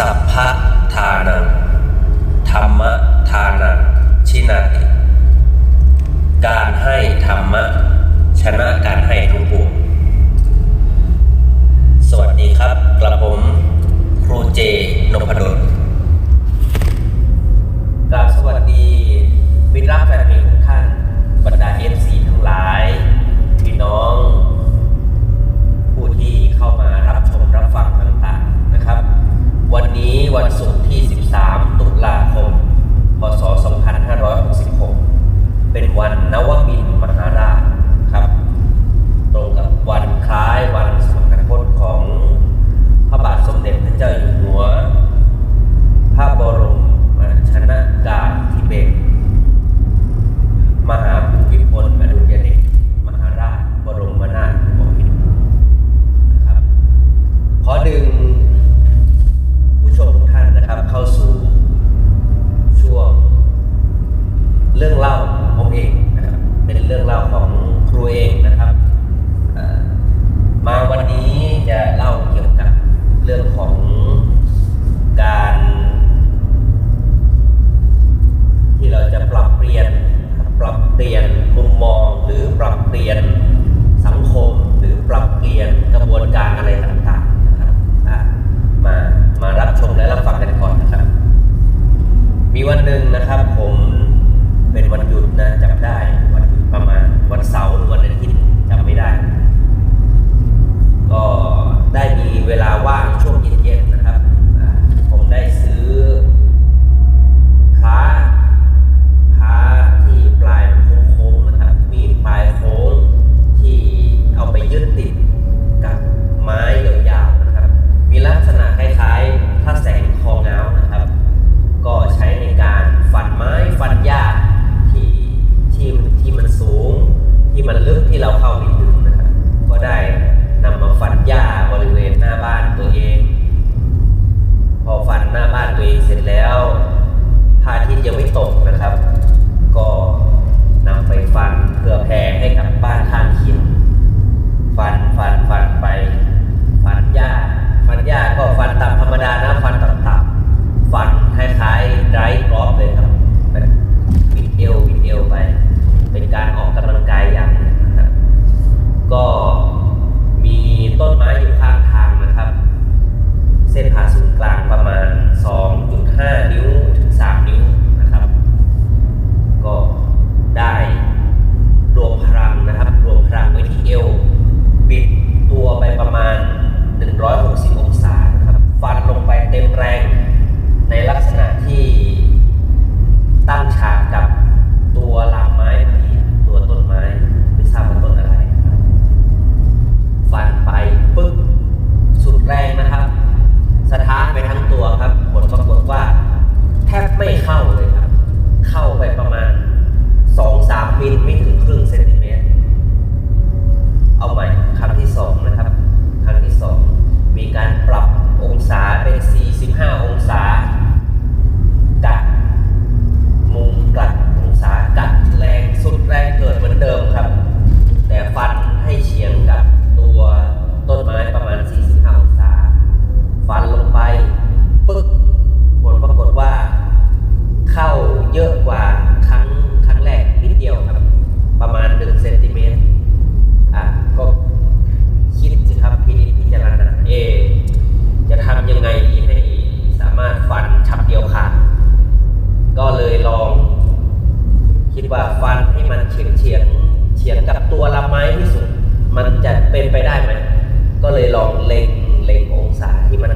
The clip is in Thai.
สัพพะทานังธรรมะทานังชินาติการให้ธรรมะ ชนะการให้ทุกงปวงสวัสดีครับ กระผม ครูเจนพดล วันศุกร์ที่ 13 ตุลาคม พศ 2566 เป็นวันนวมินมหาราชครับ ตรงกับวันคล้าย 你老好。 ยังไงดีให้สามารถฟันฉับเดียวขาด ก็เลยลอง คิดว่าฟันให้มันเฉียงเฉียงเฉียงกับตัวลำไม้ที่สุด มันจะเป็นไปได้ไหม ก็เลยลองเล็งเล็งองศาที่มัน